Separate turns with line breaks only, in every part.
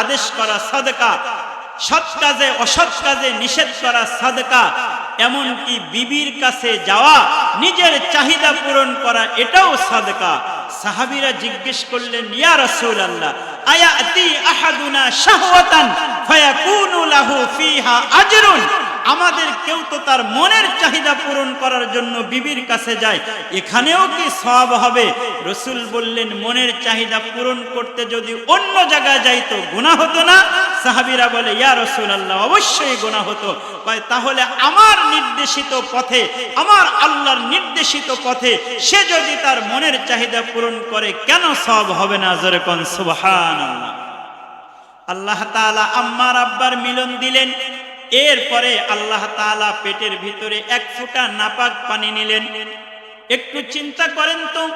আদেশ করা সাদকা, সৎ কাজে অসৎ কাজে নিষেধ করা সাদকা, এমনকি বিবির কাছে যাওয়া, নিজের চাহিদা পূরণ করা, এটাও সাদকা। সাহাবীরা জিজ্ঞেস করলেন, ইয়া রাসূলুল্লাহ, আয়াতি আহাদুনা শাহওয়াতান, ফায়াকুনু লাহু ফিহা আজরুন? আমাদের কেউ তো তার মনের চাহিদা পূরণ করার জন্য বিবির কাছে যায়। এখানেও কি সব হবে? রসুল বললেন, মনের চাহিদা পূরণ করতে যদি অন্য জায়গায় যাইতো গুণা হতো না? সাহাবিরা বলে, ইয়া রসুল আল্লাহ অবশ্যই গোনা হতো। তাহলে আমার নির্দেশিত পথে, আমার আল্লাহর নির্দেশিত পথে সে যদি তার মনের চাহিদা পূরণ করে, কেন সব হবে না? জোরে কোন সুবহান আল্লাহ তাআলা আম্মার আব্বার মিলন দিলেন। এরপরে আল্লাহ তাআলা পেটের ভিতরে এক ফোঁটা নাপাক পানি নিলেন। একটু চিন্তা করেন তো,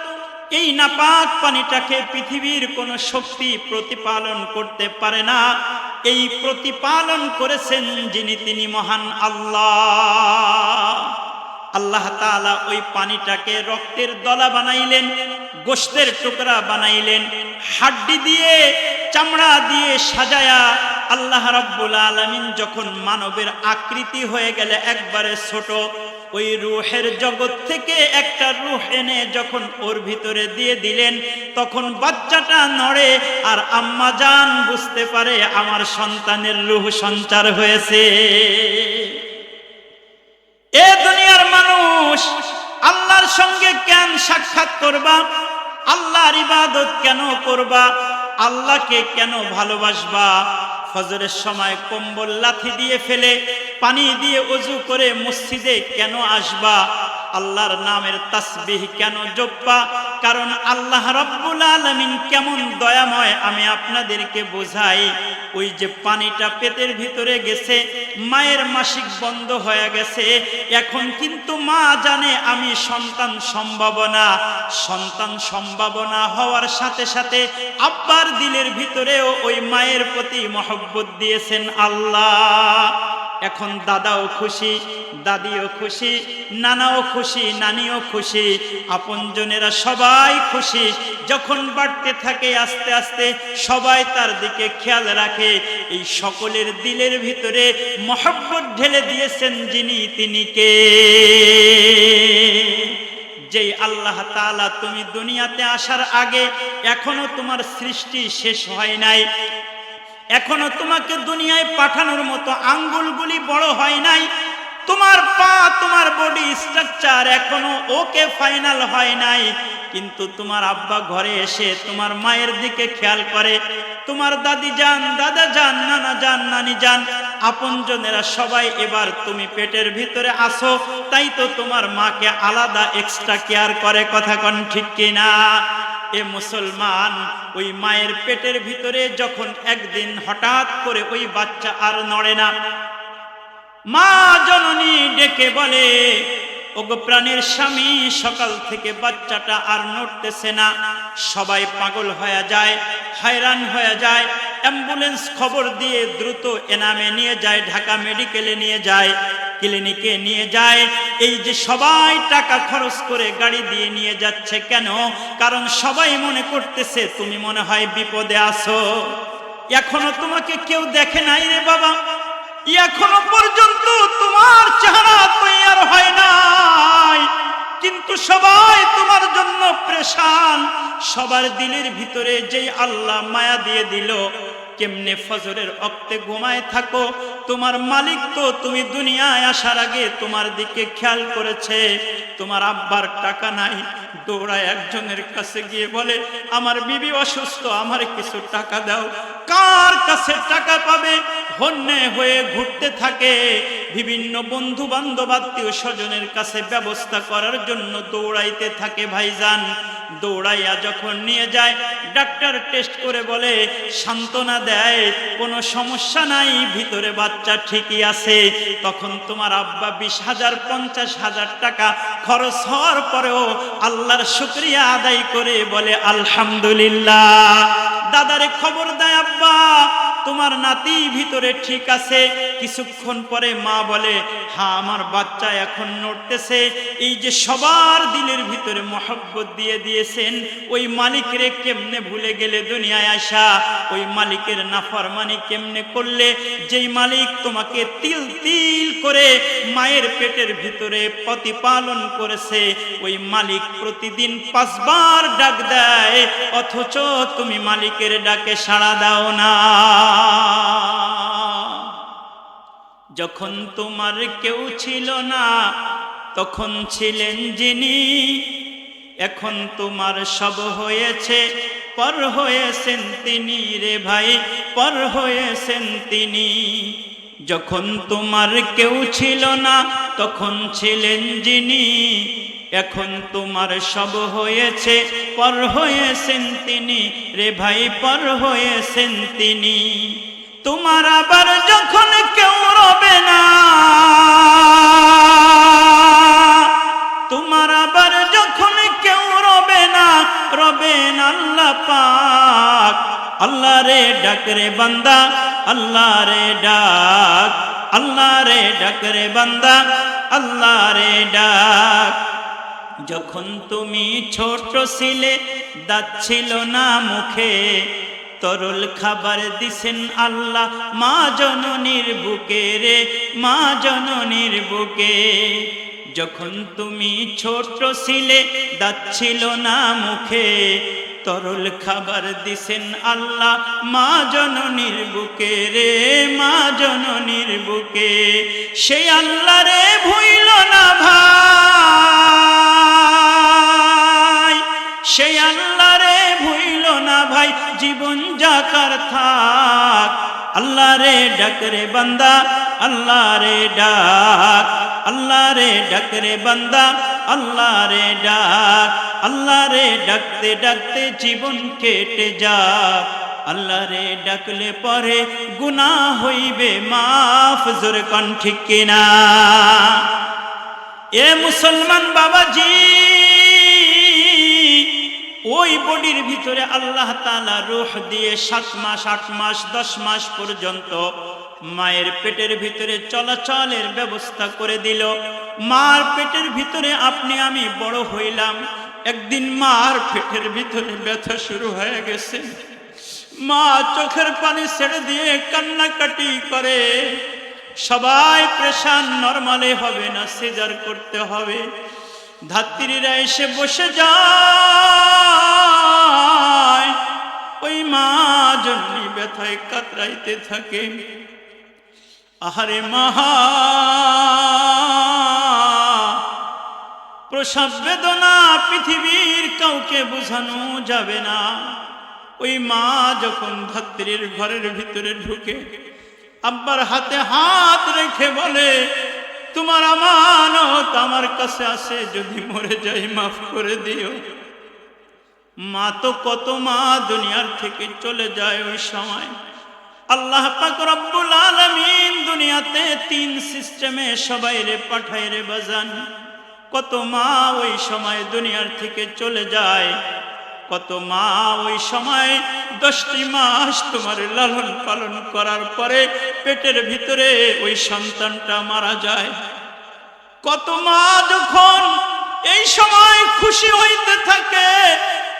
এই নাপাক পানিটাকে পৃথিবীর কোন শক্তি প্রতিপালন করতে পারে না। এই প্রতিপালন করেছেন যিনি, তিনি মহান আল্লাহ। আল্লাহ তাআলা ওই পানিটাকে রক্তের দলা বানাইলেন, গোশতের টুকরা বানাইলেন, হাড্ডি দিয়ে, চামড়া দিয়ে সাজায়া আল্লাহ রাব্বুল আলামিন যখন মানবের আকৃতি হয়ে গেলে একবারে ছোট, ওই রুহের জগৎ থেকে একটা রুহ এনে যখন ওর ভিতরে দিয়ে দিলেন, তখন বাচ্চাটা নড়ে আর আম্মা জান বুঝতে পারে আমার সন্তানের রুহ সঞ্চার হয়েছে। এ দুনিয়ার মানুষ, আল্লাহর সঙ্গে কেন সাক্ষাৎ করবা? আল্লাহর ইবাদত কেন করবা? আল্লাহকে কেন ভালোবাসবা? ফজরের সময় কম্বল লাথি দিয়ে ফেলে পানি দিয়ে অজু করে মসজিদে কেন আসবা? আল্লাহর নামের তাসবিহ কেন জপবা কারণ আল্লাহ রব্বুল আলামিন কেমন দয়াময় আমি আপনাদেরকে বোঝাই। ওই যে পানিটা পেটের ভিতরে গেছে, মায়ের মাসিক বন্ধ হয়ে গেছে। এখন কিন্তু মা জানে আমি সন্তান সম্ভাবনা। সন্তান সম্ভাবনা হওয়ার সাথে সাথে আব্বার দিলের ভিতরেও ওই মায়ের প্রতি মহব্বত দিয়েছেন আল্লাহ। এখন দাদাও খুশি, দাদিও খুশি, নানাও খুশি, নানিও খুশি, আপনজনেরা সবাই খুশি। যখন বাড়তে থাকে আস্তে আস্তে সবাই তার দিকে খেয়াল রাখে। এই সকলের দিলের ভিতরে মহব্বত ঢেলে দিয়েছেন যিনি, তিনি কে? যেই আল্লাহ তাআলা তুমি দুনিয়াতে আসার আগে এখনও তোমার সৃষ্টি শেষ হয় নাই। এখনও তোমাকে দুনিয়ায় পাঠানোর মতো আঙ্গুলগুলি বড় হয় নাই। তোমার পা, তোমার বডি স্ট্রাকচার এখনও ওকে ফাইনাল হয় নাই। কিন্তু তোমার আব্বা ঘরে এসে তোমার মায়ের দিকে খেয়াল করে। তোমার দাদি যান, দাদা যান, নানা যান, নানি যান, আপনজনেরা সবাই এবার তুমি পেটের ভিতরে আসো। তাই তো তোমার মাকে আলাদা এক্সট্রা কেয়ার করে, কথা কন ঠিক কিনা? এ মুসলমান, ওই মায়ের পেটের ভিতরে যখন একদিন হঠাৎ করে ওই বাচ্চা আর নড়ে না, মা জননী ডেকে বলে ওগো প্রাণের স্বামী, সকাল থেকে বাচ্চাটা আর নড়তেছে না। সবাই পাগল হয়ে যায়, হয়রান হয়ে যায়, অ্যাম্বুলেন্স খবর দিয়ে দ্রুত এনামে নিয়ে যায়, ঢাকা মেডিকেলে নিয়ে যায়, ক্লিনিকে নিয়ে যায়। এই যে সবাই টাকা খরচ করে গাড়ি দিয়ে নিয়ে যাচ্ছে কেন? কারণ সবাই মনে করতেছে, তুমি মনে হয় বিপদে আছো। এখনও তোমাকে কেউ দেখে নাই রে বাবা। এখনও পর্যন্ত তোমার চেহারা তৈয়ার হয় নাই। কিন্তু সবাই তোমার জন্য প্রেশান। সবার দিলের ভিতরে যেই আল্লাহ মায়া দিয়ে দিল, কেমনে ফজরের অক্তে ঘুমায় থাকো তোমার মালিক তো তুমি দুনিয়ায় আসার আগে তোমার দিকে খেয়াল করেছে। তোমার আব্বার টাকা নাই। দৌড়ায় একজনের কাছে গিয়ে বলে, আমার বিবি অসুস্থ, আমার কিছু টাকা দাও। কার কাছে টাকা পাবে? হন্যে হয়ে ঘুরতে থাকে। বিভিন্ন বন্ধু বান্ধব আত্মীয় স্বজনের কাছে ব্যবস্থা করার জন্য দৌড়াইতে থাকে ভাইজান। দৌড়াইয়া যখন নিয়ে যায়, ডাক্তার টেস্ট করে বলে, সান্ত্বনা দেয়, কোনো সমস্যা নাই, ভিতরে বাচ্চা ঠিকই আছে, তখন তোমার আব্বা বিশ হাজার, পঞ্চাশ হাজার টাকা খরচ হওয়ার পরেও আল্লাহর শুক্রিয়া আদায় করে বলে, আলহামদুলিল্লাহ। দাদারে খবর দেয়, আব্বা তোমার নাতি ভিতরে ঠিক আছে। কিছুক্ষণ পরে মা বলে হ্যাঁ আমার বাচ্চা এখন নড়তেছে। এই যে সবার দিলের ভিতরে মহব্বত দিয়ে দিয়েছেন, ওই মালিকের কেমনে ভুলে গেলে দুনিয়ায় আসা ওই মালিকের নাফরমানি কেমনে করলে? যেই মালিক তোমাকে তিল তিল করে মায়ের পেটের ভিতরে প্রতিপালন করেছে, ওই মালিক প্রতিদিন পাঁচবার ডাক দেয়, অথচ তুমি মালিকের ডাকে সাড়া দাও না। যখন তোমার কেউ ছিল না, তখন ছিলেন যিনি। এখন তোমার সব হয়েছে, পর হয়েছেন তিনি রে ভাই, পর হয়েছেন তিনি। যখন তোমার কেউ ছিল না, তখন ছিলেন যিনি। এখন তোমার সব হয়েছে, পর হয়েছেন তিনি। রে ভাই, পর হয়েছেন তিনি। তোমার আবার যখন কেউ রবে না, তোমার আবার যখন কেউ রবে না, রবেন আল্লাহ পাক। আল্লাহ রে ডাক রে বান্দা, আল্লাহ রে ডাক। আল্লাহ রে ডাক রে বান্দা, আল্লাহ রে ডাক। যখন তুমি ছোট ছিলে, দাঁত ছিল না মুখে, তরল খাবার দিছেন আল্লাহ মা জননীর বুকে রে, মা জননীর বুকে। যখন তুমি ছোট ছিলে, দাঁত ছিল না মুখে, তরল খাবার দিছেন আল্লাহ মা জননীর বুকে রে, মা জননীর বুকে। সেই আল্লাহ রে ভুইল না ভাই। সেই আল্লাহ রে ভুইল না ভাই, জীবন যাকার থাক। আল্লাহ রে ডাক রে বান্দা আল্লাহ রে ডাক। আল্লাহ রে ডাক রে বান্দা আল্লাহ রে ডাক। আল্লাহ রে ডাকতে ডাকতে জীবন কেটে যাক। আল্লাহ রে ডাকলে পরে গুনাহ হইবে মাফ, জোর কন কিনা। এ মুসলমান বাবাজি ওই বডির ভিতরে আল্লাহ তালা রূহ দিয়ে সাত মাস, আট মাস, দশ মাস পর্যন্ত মায়ের পেটের ভিতরে চলাচলের ব্যবস্থা করে দিল। মার পেটের ভিতরে আপনি, আমি বড় হইলাম। একদিন মার পেটের ভিতরে ব্যথা শুরু হয়ে গেছে। মা চোখের পানি ছেড়ে দিয়ে কান্নাকাটি করে। সবাই প্রেশান, নর্মালে হবে না, সিজার করতে হবে। ধাত্রীরা এসে বসে যায়। ওই মা জন্যই ব্যথায় কাতরাইতে থাকে। আহারে মাহা প্রসব বেদনা পৃথিবীর কাউকে বোঝানো যাবে না। ওই মা যখন ধাত্রীর ঘরের ভিতরে ঢুকে আব্বার হাতে হাত রেখে বলে তোমার আমানত আমার কাছে আসে, যদি মরে যাই মাফ করে দিও। মা তো কত মা দুনিয়ার থেকে চলে যায় ওই সময়। আল্লাহ পাক রব্বুল আলামিন দুনিয়াতে তিন সিস্টেমে সবাই রে পাঠায় রে বাজান। কত মা ওই সময় দুনিয়ার থেকে চলে যায়। কত মা ওই সময় দশটি মাস তোমার লালন পালন করার পরে পেটের ভিতরে ওই সন্তানটা মারা যায়। কত মা যখন এই সময় খুশি হইতে থাকে,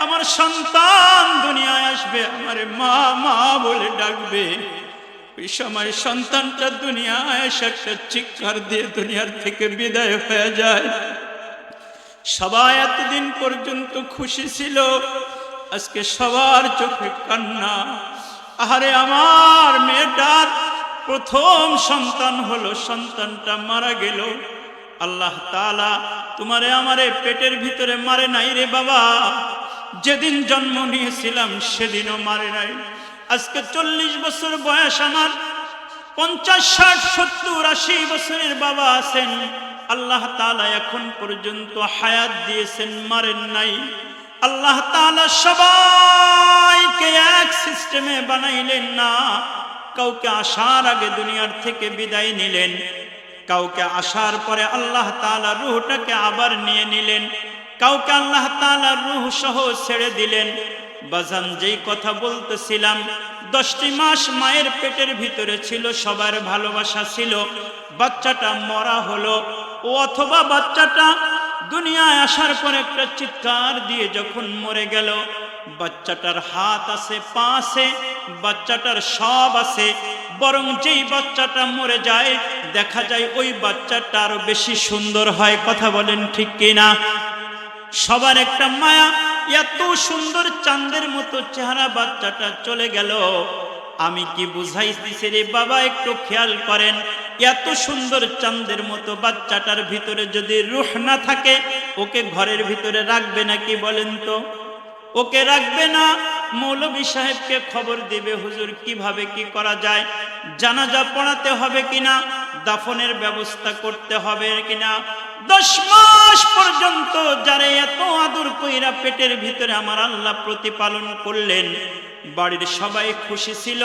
আমার সন্তান দুনিয়ায় আসবে, আমারে মা মা বলে ডাকবে। ওই সময় সন্তানটা দুনিয়ায় এসে একটা চিৎকার দিয়ে দুনিয়ার থেকে বিদায় হয়ে যায়। সবাই এতদিন পর্যন্ত খুশি ছিল। আজকে সবার চোখে কান্না। আহারে আমার মেয়েটার প্রথম সন্তান হলো, সন্তানটা মারা গেল। আল্লাহ তালা তোমারে আমারে পেটের ভিতরে মারে নাই রে বাবা। যেদিন জন্ম নিয়েছিলাম সেদিনও মারে নাই। আজকে চল্লিশ বছর বয়স আমার। পঞ্চাশ, ষাট, সত্তর, আশি বছরের বাবা আছেন। আল্লাহ তালা এখন পর্যন্ত হায়াত দিয়েছেন, মারেন নাই। আল্লাহ তালা সবাইকে এক সিস্টেমে বানাইলেন না, কাউকে আসার আগে দুনিয়ার থেকে বিদায় নিলেন, কাউকে আসার পরে আল্লাহ তালা রুহটাকে আবার নিয়ে নিলেন, কাউকে আল্লাহ তালা রুহ সহ ছেড়ে দিলেন। বাজান যেই কথা বলতেছিলাম, দশটি মাস মায়ের পেটের ভিতরে ছিল, সবার ভালোবাসা ছিল বাচ্চাটা মরা হলো অথবা বাচ্চাটা দুনিয়ায় আসার পর একটা চিৎকার দিয়ে যখন মরে গেল, বাচ্চাটার হাত আছে, পা আছে, বাচ্চাটার সব আছে, বরং যেই বাচ্চাটা মরে যায়, দেখা যায় ওই বাচ্চাটা আরও বেশি সুন্দর হয়, কথা বলেন ঠিক কিনা? সবার একটা মায়া, এত সুন্দর চাঁদের মতো চেহারা বাচ্চাটা চলে গেল। আমি কি বুঝাইতেছি রে বাবা, একটু খেয়াল করেন এত সুন্দর চাঁদের মতো বাচ্চাটার ভিতরে যদি রুহ না থাকে, ওকে ঘরের ভিতরে রাখবে নাকি বলেন তো? ওকে রাখবে না। মৌলবী সাহেবকে খবর দিবে, হুজুর কীভাবে কি করা যায়? জানাজা পড়াতে হবে কিনা? দাফনের ব্যবস্থা করতে হবে কিনা? দশ মাস পর্যন্ত যারা এত আদর কইরা পেটের ভিতরে আমার আল্লাহ প্রতিপালন করলেন বাড়ির সবাই খুশি ছিল।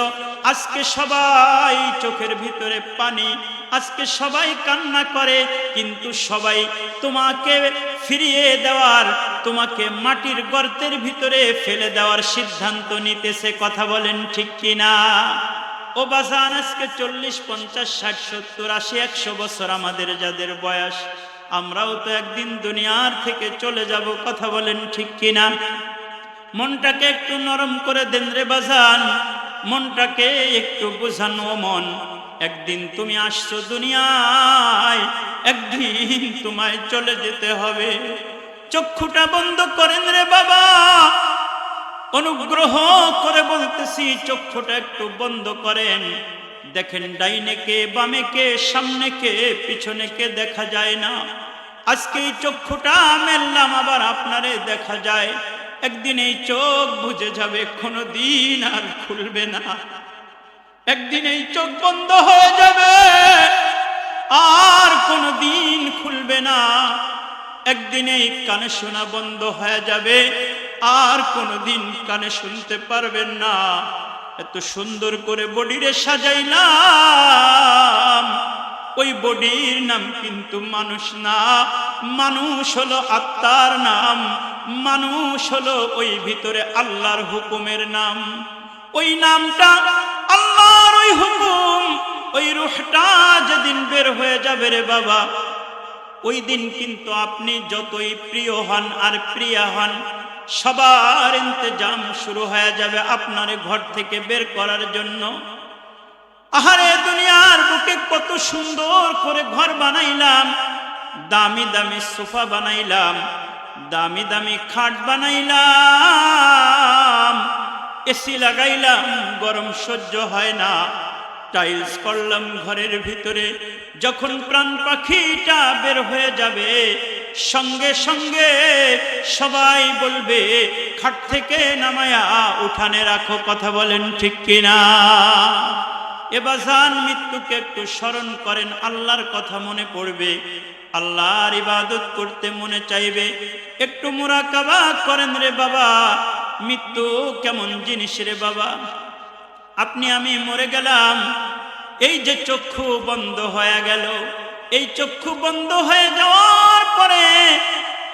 আজকে সবাই চোখের ভিতরে পানি, আজকে সবাই কান্না করে, কিন্তু সবাই তোমাকে ফিরিয়ে দেওয়ার, তোমাকে মাটির গর্তের ভিতরে ফেলে দেওয়ার সিদ্ধান্ত নিতেছে। কথা বলেন ঠিক কিনা? ও বাজান, আজকে চল্লিশ, পঞ্চাশ, ষাট, সত্তর, আশি, একশো বছর আমাদের যাদের বয়স, আমরাও তো একদিন দুনিয়ার থেকে চলে যাব। কথা বলেন ঠিক কিনা? মনটাকে একটু নরম করে দেন রে বাজান, মনটাকে একটু বোঝানো মন। একদিন তুমি আসছো দুনিয়ায়, একদিন তোমায় চলে যেতে হবে। চক্ষুটা বন্ধ করেন রে বাবা। অনুগ্রহ করে বলতেছি, চক্ষুটা একটু বন্ধ করেন। দেখেন ডাইনে কে, বামে কে, সামনে কে, পিছনে কে দেখা যায় না। আজকে এই চক্ষুটা মেললাম, আবার আপনারে দেখা যায়। একদিন এই চোখ বুঝে যাবে কোনো দিন আর খুলবে না। একদিন এই চোখ বন্ধ হয়ে যাবে, আর কোনো দিন খুলবে না। একদিন এই কানে শোনা বন্ধ হয়ে যাবে, আর কোনো দিন কানে শুনতে পারবেন না। এত সুন্দর করে বডিরে সাজাইলাম, ওই বডির নাম কিন্তু মানুষ না, মানুষ হলো আত্মার নাম। মানুষ হলো ওই ভিতরে আল্লাহর হুকুমের নাম। ওই নামটা আল্লাহর ওই হুকুম, ওই রুহটা যেদিন বের হয়ে যাবে রে বাবা, ওই দিন কিন্তু আপনি যতই প্রিয় হন আর প্রিয়া হন, সবার ইন্তজাম শুরু হয়ে যাবে আপনার ঘর থেকে বের করার জন্য। আহারে দুনিয়ার বুকে কত সুন্দর করে ঘর বানাইলাম, দামি দামি সোফা বানাইলাম দামি দামি খাট বানাইলাম, এসি লাগাইলাম, গরম সহ্য হয় না। টাইলস করলাম ঘরের ভিতরে, যখন প্রাণ পাখিটা বের হয়ে যাবে, সঙ্গে সঙ্গে সবাই বলবে, খাট থেকে নামায়া উঠানে রাখো, কথা বলেন ঠিক কিনা? এবাজান মৃত্যুকে একটু স্মরণ করেন, আল্লাহর কথা মনে পড়বে। আল্লাহর ইবাদত করতে মনে চাইবে। একটু মুরাকাবা করেন রে বাবা। মৃত্যু কেমন জিনিস রে বাবা। আপনি আমি মরে গেলাম। এই যে চক্ষু বন্ধ হয়ে গেল। এই চক্ষু বন্ধ হয়ে যাওয়ার পরে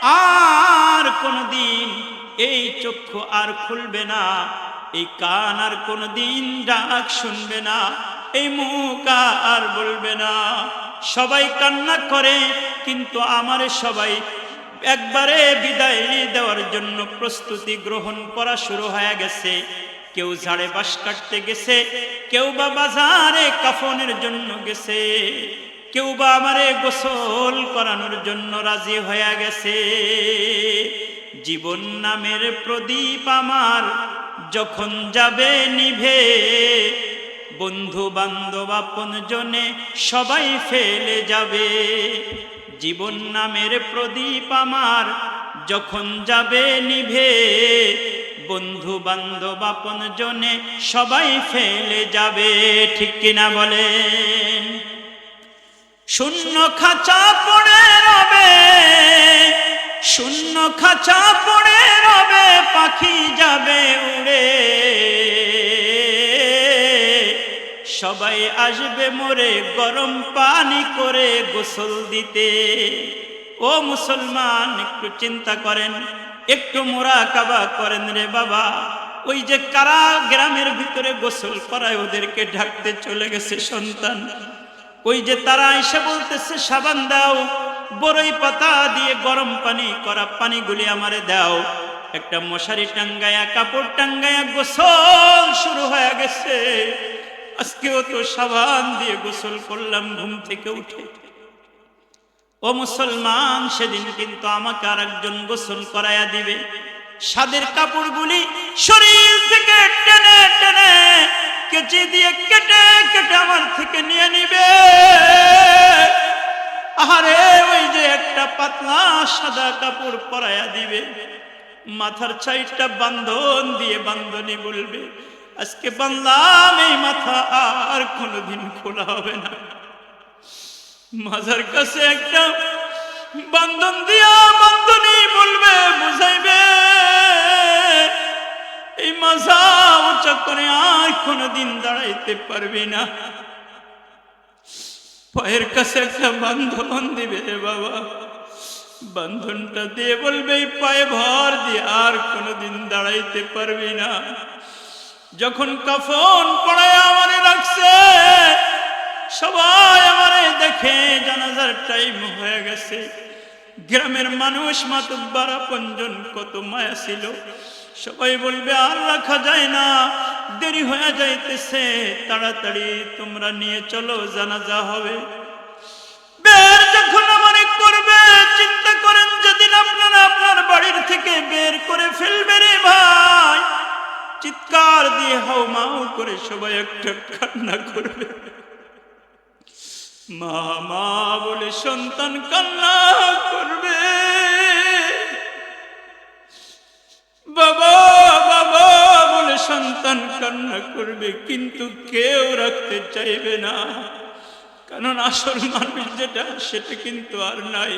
আর কোনদিন এই চক্ষু আর খুলবে না। এই কান আর কোনদিন ডাক শুনবে না। এই মুখ আর বলবে না। সবাই কান্না করে, কিন্তু আমারে সবাই একবারে বিদায় দেওয়ার জন্য প্রস্তুতি গ্রহণ করা শুরু হয়ে গেছে। কেউ ঝাড়ে বাস কাটতে গেছে, কেউ বা বাজারে কাফনের জন্য গেছে, কেউ বা আমারে গোসল করানোর জন্য রাজি হয়ে গেছে। জীবন নামের প্রদীপ আমার যখন যাবে নিভে বন্ধু বান্ধব আপন জনে সবাই ফেলে যাবে। জীবন নামের প্রদীপ আমার যখন যাবে নিভে। বন্ধু বান্ধব আপন জনে সবাই ফেলে যাবে, ঠিক কিনা বলেন? শূন্য খাঁচা পড়ে রবে, শূন্য খাঁচা পড়ে রবে, পাখি যাবে উড়ে। সবাই আসবে মোরে গরম পানি করে গোসল দিতে। ও মুসলমান, একটু চিন্তা করেন, একটু মোরা কাবা করেন রে বাবা। ওই যে কারা গ্রামের ভিতরে গোসল করায় ওদেরকে ঢাকতে চলে গেছে সন্তান। ওই যে তারা এসে বলতেছে, সাবান দাও বড়ই পাতা দিয়ে গরম পানি করা পানিগুলি আমারে দাও। একটা মশারি টাঙ্গায়া, কাপড় টাঙ্গায়া গোসল শুরু হয়ে গেছে। আজকেও তো সাবান দিয়ে গোসল করলাম, ঘুম থেকে উঠে। ও মুসলমান, সেদিন কিন্তু আমাকে আর একজন গোসল করাইয়া দিবে। সাদের কাপড়গুলি শরীর থেকে টেনে টেনে কেচি দিয়ে কেটে কেটে আমার থেকে নিয়ে নিবে। আরে ওই যে একটা পাতলা সাদা কাপড় পরাইয়া দিবে। মাথার চাইটা বান্ধন দিয়ে বান্ধনি বলবে। আজকে বানলাম এই মাথা আর কোনোদিন খোলা হবে না। মাজার কাছে একটা বন্ধন দিয়া বন্ধনী বলবে, বুঝাইবে, এই মাজা উঁচা করে আর কোনোদিন দাঁড়াইতে পারবি না। পায়ের কাছে একটা বান্ধন দিবে বাবা। বান্ধনটা দিয়ে বলবে পায়ে ভর দিয়ে আর কোনোদিন দাঁড়াইতে পারবি না। যখন কাফন পড়ায় আমারে রাখছে, সবাই আমারে দেখে জানাজার টাইম হয়ে গেছে। গ্রামের মানুষ মাতুব্বার পঞ্জন কত মায়া ছিল। সবাই বলবে, আর রাখা যায় না, দেরি হয়ে যাইতেছে, তাড়াতাড়ি তোমরা নিয়ে চলো, জানাজা হবে। বের যখন আমারে করবে সবাই একটা কান্না করবে। মা মা বলে সন্তান কান্না করবে। বাবা বাবা বলে সন্তান কান্না করবে, কিন্তু কেউ রাখতে চাইবে না। কারণ আসল মানুষ যেটা, সেটা কিন্তু আর নাই।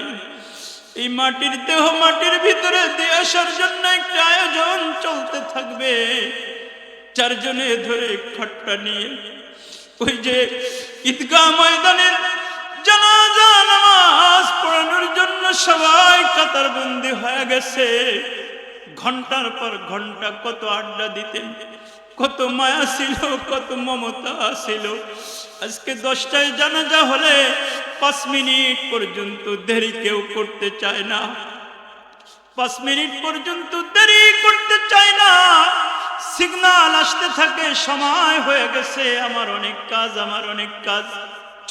এই মাটির দেহ মাটির ভিতরে দিয়ে আসার জন্য একটা আয়োজন চলতে থাকবে। চারজনে ধরে খট্টা নিয়ে ওই যে ঈদগাহ ময়দানের জানাজা, নামাজ পড়ানোর জন্য সবাই কাতারবন্দি হয়ে গেছে। ঘণ্টার পর ঘণ্টা কত আড্ডা দিতেন, কত মায়া ছিল, কত মমতা ছিল। আজকে দশটায় জানাজা হলে পাঁচ মিনিট পর্যন্ত দেরি কেউ করতে চায় না। পাঁচ মিনিট পর্যন্ত দেরি করতে চায় না। সিগনাল আসতে থাকে, সময় হয়ে গেছে, আমার অনেক কাজ, আমার অনেক কাজ।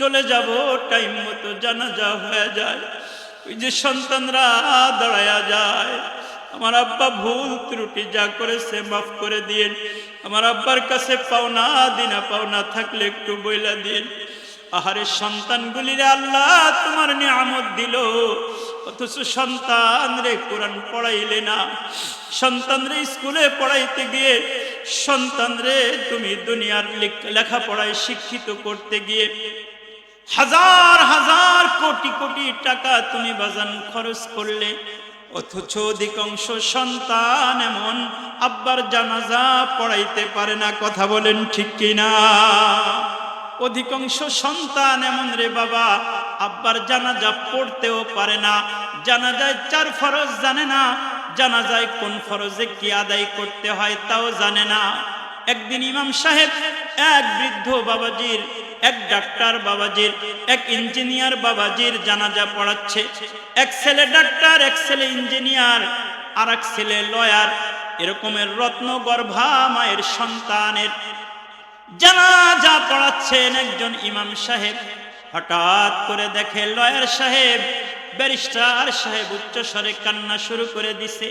চলে যাব, টাইম মতো জানাজা হয়ে যায়। ওই যে সন্তানরা দাঁড়ায়া যায়। আমার আব্বা ভুল ত্রুটি যা করেছে, মাফ করে দিন আমার আব্বার কাছে পাওনা, দিনা পাওনা থাকলে একটু বইলা দিন আহারে সন্তানগুলিরে আল্লাহ তোমার নিয়ামত দিল। অথচ সন্তান রে কোরআন পড়াইলে না। সন্তান রে স্কুলে পড়াইতে গিয়ে সন্তান রে তুমি দুনিয়ার লেখ- লেখাপড়ায় শিক্ষিত করতে গিয়ে, হাজার হাজার কোটি কোটি টাকা তুমি বাজান খরচ করলে। অথচ অধিকাংশ সন্তান এমন আব্বার জানাজা পড়াইতে পারে না, কথা বলেন ঠিক কিনা? অধিকাংশ সন্তান এমন রে বাবা, আব্বার জানাজা পড়তেও পারে না। জানাজায় চার ফরজ জানে না, জানাজায় কোন ফরজে কি আদায় করতে হয় তাও জানে না। একদিন ইমাম সাহেব, এক বৃদ্ধ বাবাজির, এক ডাক্তার বাবাজির, এক ইঞ্জিনিয়ার বাবাজির জানাজা পড়াচ্ছে। এক ছেলে ডাক্তার, এক ছেলে ইঞ্জিনিয়ার আর এক ছেলে লয়ার। এরকমের রত্ন গর্ভা মায়ের সন্তানের জানাজা পড়াচ্ছেন একজন ইমাম সাহেব। হঠাৎ করে দেখে লয়ার সাহেব, ব্যারিস্টার সাহেব উচ্চ স্বরে কান্না শুরু করে দিছে।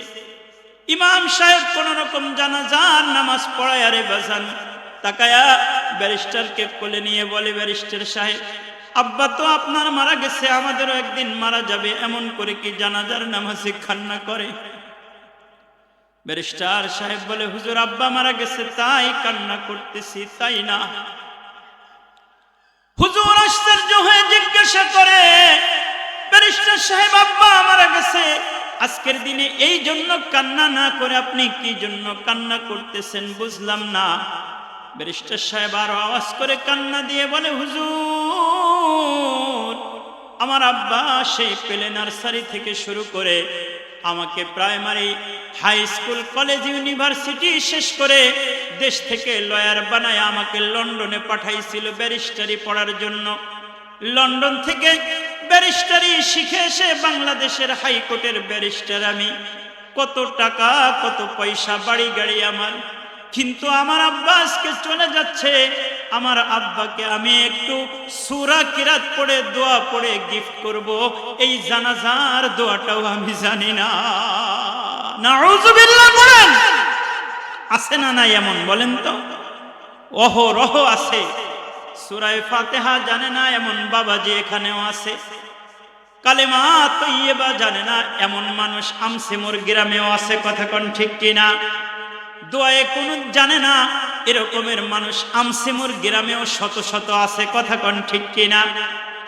ইমাম সাহেব কোন রকম জানাজার নামাজ পড়ায় আরে বাজান, তাকায়া ব্যারিস্টারকে কোলে নিয়ে বলে, ব্যারিস্টার সাহেব, আব্বা তো আপনার মারা গেছে, আমাদেরও একদিন মারা যাবে, এমন করে কি জানাজার নামাজে কান্না করে? ব্যারিস্টার সাহেব বলে, হুজুর, আব্বা মারা গেছে, তাই কান্না করতেছি, তাই না? হুজুর আশ্চর্য হয়ে জিজ্ঞাসা করে, ব্যারিস্টার সাহেব, আব্বা মারা গেছে, আজকের দিনে এই জন্য কান্না না করে আপনি কি জন্য কান্না করতেছেন বুঝলাম না? ব্যারিস্টার সাহেব আরও আওয়াজ করে কান্না দিয়ে বলে, হুজুর, আমার আব্বা সেই পেলে নার্সারি থেকে শুরু করে আমাকে primary, high school, college, university শেষ করে দেশ থেকে লয়ার বানায় আমাকে লন্ডনে পাঠাইছিল ব্যারিস্টারি পড়ার জন্য। লন্ডন থেকে ব্যারিস্টারি শিখে এসে বাংলাদেশের হাইকোর্টের ব্যারিস্টার আমি। কত টাকা, কত পয়সা, বাড়ি গাড়ি আমার। কিন্তু আমার আব্বা আজকে চলে যাচ্ছে আমার আব্বাকে আমি একটু সুরা কিরাত পড়ে, দোয়া পড়ে গিফট করব। এই জানাজার দোয়াটাও আমি জানি না। আছে না নাই এমন বলেন তো? অহ রহ আছে। সুরায় ফাতেহা জানে না এমন বাবাজি এখানেও আছে। কালেমা তৈবা জানে না এমন মানুষ আমসেমোর গ্রামেও আছে, কথা কোন ঠিক কিনা? দোয়ায়ে কোন জানে না, এরকমের মানুষ আমসেমোর গ্রামেও শত শত আছে, কথা কোন ঠিক কিনা?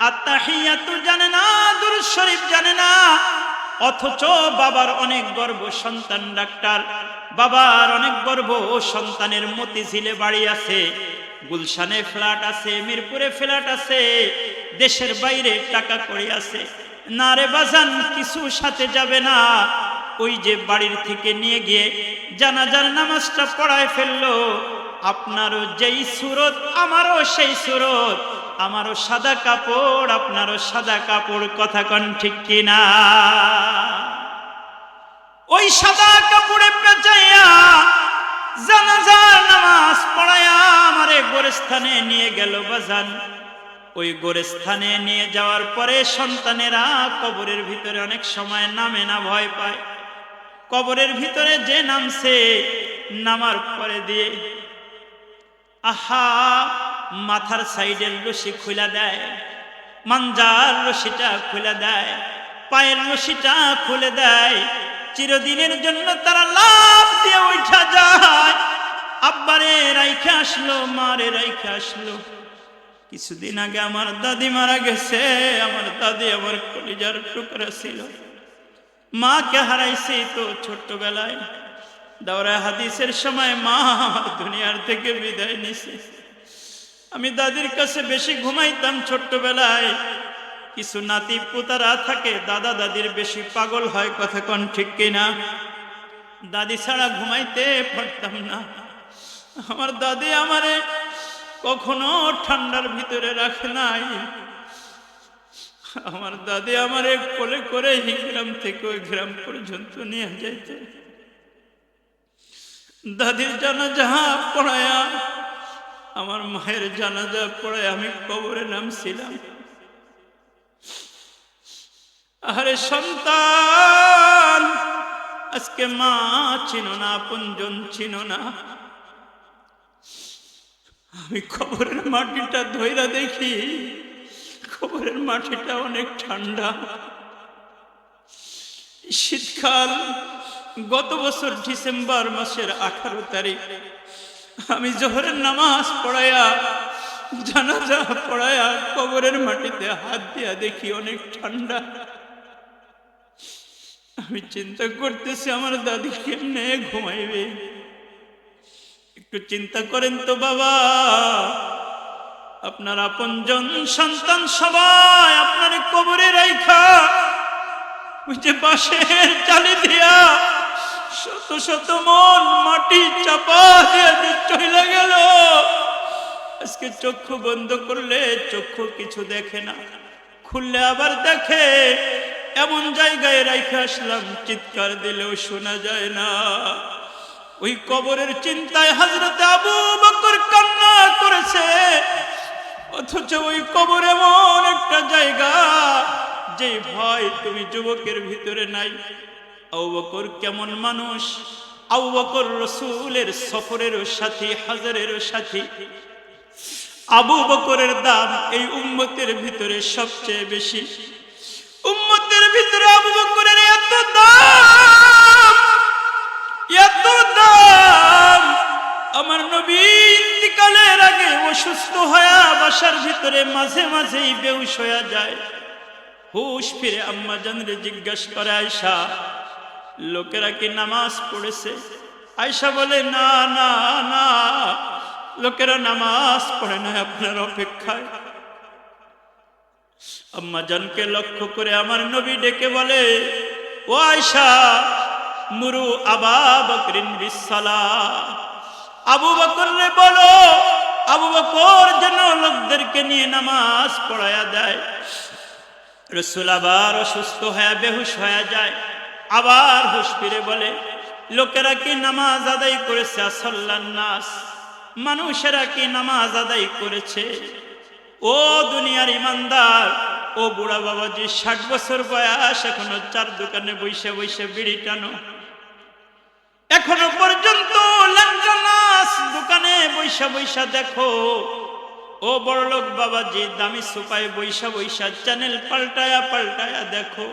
আত্মাহিয়াতু জানে না দুরুদ শরীফ জানে না, অথচ বাবার অনেক গর্ব সন্তান ডাক্তার। বাবার অনেক গর্ব সন্তানের মতিঝিলে বাড়ি আছে, গুলশানে ফ্ল্যাট আছে, মিরপুরে ফ্ল্যাট আছে, দেশের বাইরে টাকা কড়ি আছে। না রে বাজান, কিছু সাথে যাবে না ওই যে বাড়ির থেকে নিয়ে গিয়ে জানাজার নামাজটা পড়ায় ফেলল। আপনারও যেই সুরত, আমারও সেই সুরত। আমারও সাদা কাপড়, আপনারও সাদা কাপড়, কথা কন ঠিক কিনা? ওই সাদা কাপড়ে পেঁচাইয়া জানাজার নামাজ পড়ায়া আমারে গোরস্থানে নিয়ে গেল বাজান। ওই গোরস্থানে নিয়ে যাওয়ার পরে সন্তানেরা কবরের ভিতরে অনেক সময় নামে না, ভয় পায়। কবরের ভিতরে যে নামছে, নামার পরে দিয়ে আহা, মাথার সাইডের রশি খুলে দেয়, মাঞ্জার রশিটা খুলে দেয়, পায়ের রশিটা খুলে দেয়, চিরদিনের জন্য তারা লাভ দিয়ে উঠা যায়। আব্বারে রাইখে আসলো, মারে রাইখে আসলো। কিছুদিন আগে আমার দাদি মারা গেছে, আমার দাদি আমার কলিজার টুকরা ছিল। মাকে হারাইছি তো ছোট্টবেলায়। দাওরা হাদিসের সময় মা আমার দুনিয়ার থেকে বিদায় নিছে। আমি দাদির কাছে বেশি ঘুমাইতাম ছোট্টবেলায়। কিছু নাতি পুতারা থাকে, দাদা দাদির বেশি পাগল হয়, কথা কন ঠিক কিনা? দাদি ছাড়া ঘুমাইতে পারতাম না। আমার দাদি আমারে কখনো ঠান্ডার ভিতরে রাখে নাই। আমার দাদি আমার এক কোলে করে এই গ্রাম থেকে ওই গ্রাম পর্যন্ত নিয়ে যাইতে। দাদির জানাজা পড়ায়া, আমার মায়ের জানাজা পড়ায় আমি কবরে নামছিলাম। আরে সন্তান, আজকে মা চিনো না, আপনজন চিনো না। আমি কবরের মাটিটা ধৈরা দেখি কবরের মাটিটা অনেক ঠান্ডা। শীতকাল গত বছর ডিসেম্বর মাসের আঠারো তারিখ। আমি জোহরের নামাজ পড়ায়া, জানাজা পড়ায়া কবরের মাটিতে হাত দিয়া দেখি অনেক ঠান্ডা। আমি চিন্তা করতেছি, আমার দাদি কেমনে ঘুমাইবে? একটু চিন্তা করেন তো বাবা। আপনার আপনজন সন্তান সবাই আপনার কবরে রাইখা, ওই যে বাঁশের চালে দিয়া শত শত মন মাটি চাপা দিয়ে চলে গেল। আজকে চক্ষু বন্ধ করলে চক্ষু কিছু দেখে না, খুললে আবার দেখে। এমন জায়গায় রাইখে আসলাম, চিৎকার দিলেও শোনা যায় না। ওই কবরের চিন্তায় হাজরতে আবু বকর কান্না করেছে। অথচ ওই কবর এমন একটা জায়গা যে ভয় তুমি যুবকের ভিতরে নাই। আবু বকর কেমন মানুষ? আবু বকর রসুলের সফরেরও সাথী, হাজারেরও সাথী। আবু বকরের দাম এই উম্মতের ভিতরে সবচেয়ে বেশি। উম্মতের ভিতরে আবু বকরের এত দাম এত দাম! আমার নবী ইন্তিকালের আগে অসুস্থ হয়ে বাসার ভিতরে মাঝে মাঝেই বেউস হয়ে যায়। হুশ ফিরে আম্মা জানরে জিজ্ঞাসা করে আয়সা লোকেরা কি নামাজ পড়েছে? আয়সা বলে, না না না, লোকেরা নামাজ পড়ে না আপনার অপেক্ষায়। আম্মা জানকে লক্ষ্য করে আমার নবী ডেকে বলে, ও আয়সা মুরু আবা বকরিন বিসালা আবু বকর রে বলো, আবু বকর যেন লোকদেরকে নিয়ে নামাজ পড়ায়া দেয়। রসুল আবার অসুস্থ হয়ে, বেহুশ হয়ে যায়। আবার হুশ ফিরে বলে, লোকেরা কি নামাজ আদায় করেছে নাস? মানুষেরা কি নামাজ আদায় করেছে? ও দুনিয়ার ইমানদার, ও বুড়া বাবাজি, ষাট বছর বয়স, এখনও চার দোকানে বৈশে বৈশে বিড়ি টানো। এখনও পর্যন্ত নাচ দোকানে বৈশা বৈশা দেখো। ও বড়লোক বাবাজি, দামি সুপায় বৈশা বৈশা, চ্যানেল পাল্টায়া পাল্টায়া দেখো।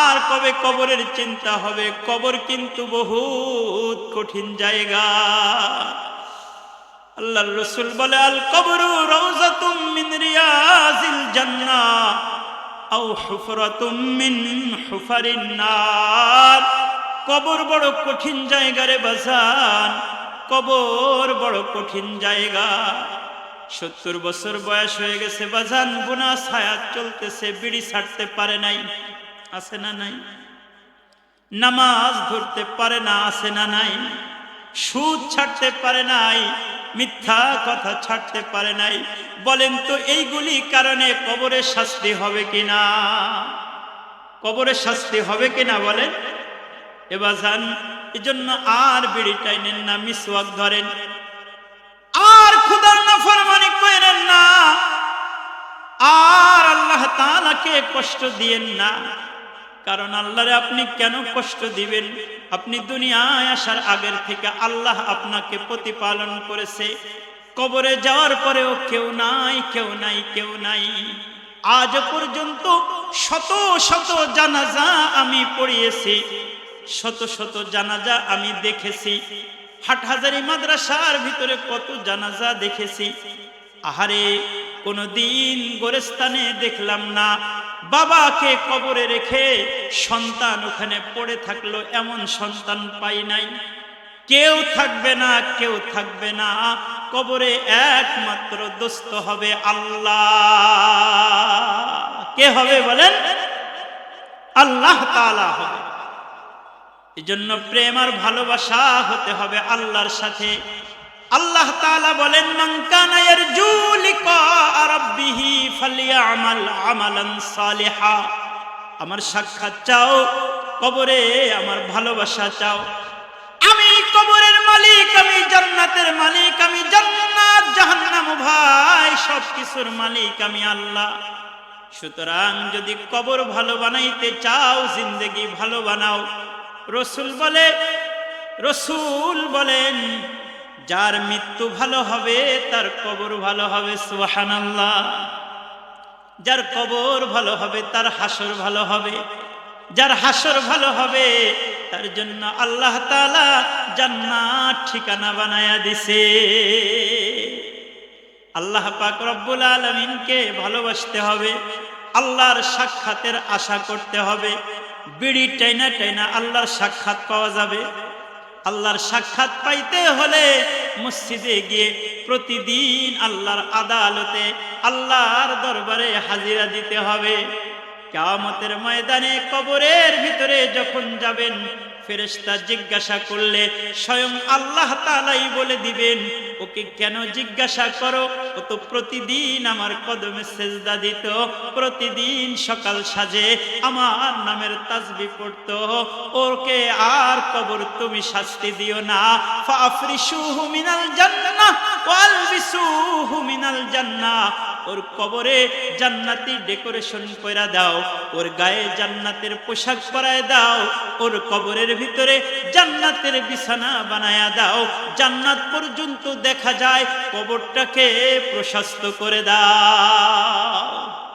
আর কবে কবরের চিন্তা হবে? কবর কিন্তু বহুত কঠিন জায়গা। আল্লাহর রসুল বলে, আল কবরু রওজাতুম মিন রিয়াজিল জান্নাহ, আও হুফরাতুম মিন হুফারিন কবর বড় কঠিন জায়গা রে বাজান কবর বড় কঠিন জায়গা। সত্তর বছর বয়স হয়ে গেছে বাজান বোনা ছায়া চলতেছে, বিড়ি ছাড়তে পারে নাই। আছে না নাই? নামাজ ধরতে পারে না, আছে না নাই? সুদ ছাড়তে পারে নাই, মিথ্যা কথা ছাড়তে পারে নাই। বলেন তো, এইগুলি কারণে কবরের শাস্তি হবে কিনা? কবরের শাস্তি হবে কিনা বলেন? এবার যান। এজন্য আর বিড়ি টাইনেন না, মিসওয়াক ধরেন। আর খুদার নাফরমানি করেন না। আর আল্লাহ তাআলাকে কষ্ট দিয়েন না। কারণ আল্লাহরে আপনি কেন কষ্ট দিবেন? আপনি দুনিয়ায় আসার আগের থেকে আল্লাহ আপনাকে প্রতিপালন করেছে। কবরে যাওয়ার পরেও কেউ নাই কেউ নাই কেউ নাই। আজ পর্যন্ত শত শত জানাজা আমি পড়িয়েছি। শত শত জানাজা আমি দেখেছি। হাটহাজারি মাদ্রাসার ভিতরে কত জানাজা দেখেছি। আহারে, কোনদিন গোরেস্তানে দেখলাম না। বাবাকে কবরে রেখে সন্তান ওখানে পড়ে থাকল, এমন সন্তান পাই নাই। কেউ থাকবে না, কেউ থাকবে না। কবরে একমাত্র দোস্ত হবে আল্লাহ। কে হবে বলেন? আল্লাহ তাআলা হবে। এই জন্য প্রেম আর ভালোবাসা হতে হবে আল্লাহর সাথে। আল্লাহ তাআলা বলেন, মান কানা ইয়ারজু রাব্বিহি ফালিয়ামাল আমালান সালিহা। আমার সাক্ষাৎ চাও, কবরে আমার ভালোবাসা চাও। আমি কবরের মালিক, আমি জান্নাতের মালিক, আমি জান্নাত, জাহান্নাম ভাই সব কিছুর মালিক আমি আল্লাহ। সুতরাং যদি কবর ভালো বানাইতে চাও, জিন্দেগি ভালো বানাও। রসুল বলে, রসুল বলেন, যার মৃত্যু ভালো হবে, তার কবর ভালো হবে, সুবহানাল্লাহ। যার কবর ভালো হবে, তার হাসর ভালো হবে। যার হাসর ভালো হবে, তার জন্য আল্লাহ তাআলা জান্নাত ঠিকানা বানায়া দিছে। আল্লাহ পাক রব্বুল আলমিনকে ভালোবাসতে হবে, আল্লাহর সাক্ষাতের আশা করতে হবে। বিড়ি টাইনা টাইনা আল্লাহর সাক্ষাৎ পাওয়া যাবে। আল্লাহর সাক্ষাৎ পাইতে হলে মসজিদে গিয়ে প্রতিদিন আল্লাহর আদালতে আল্লাহর দরবারে হাজিরা দিতে হবে। কামতের ময়দানে কবরের ভিতরে যখন যাবেন, ফেরেশতা জিজ্ঞাসা করলে স্বয়ং আল্লাহ তালাই বলে দিবেন ওকে কেন জিজ্ঞাসা করো? ও তো প্রতিদিন আমার কদমে সেজদা দিত, প্রতিদিন সকাল সাজে আমার নামের তাজবি পড়তো। ওকে আর কবর তুমি শাস্তি দিও না। ওর কবরে জান্নাতি ডেকোরেশন কইরা দাও, ওর গায়ে জান্নাতের পোশাক পরায় দাও, ওর কবরের ভিতরে জান্নাতের বিছানা বানায়া দাও। জান্নাত পর্যন্ত দেখা যায় কবরটাকে প্রশস্ত করে দাও।